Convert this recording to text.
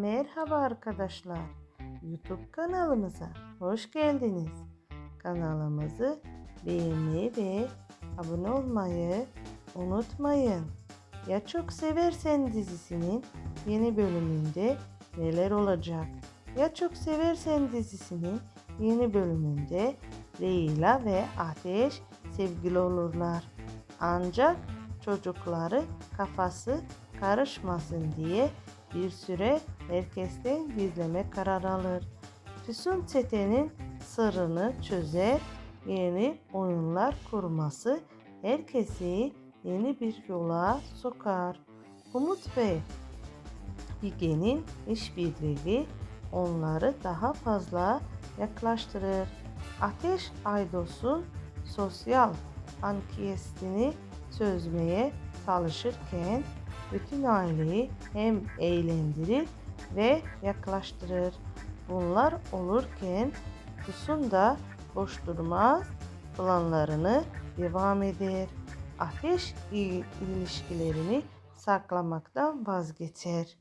Merhaba arkadaşlar. YouTube kanalımıza hoş geldiniz. Kanalımızı beğenmeyi ve abone olmayı unutmayın. Ya Çok Seversen dizisinin yeni bölümünde neler olacak? Ya Çok Seversen dizisinin yeni bölümünde Leyla ve Ateş sevgili olurlar. Ancak çocukları kafası karışmasın diye bir süre herkesten gizleme karar alır. Füsun çetenin sırrını çözer, yeni oyunlar kurması herkesi yeni bir yola sokar. Umut ve Bilge'nin işbirliği onları daha fazla yaklaştırır. Ateş Aydos'un sosyal ankiyestini çözmeye çalışırken bütün aileyi hem eğlendirir ve yaklaştırır. Bunlar olurken Füsun da boş durmaz, planlarını devam eder. Ateş il- ilişkilerini saklamaktan vazgeçer.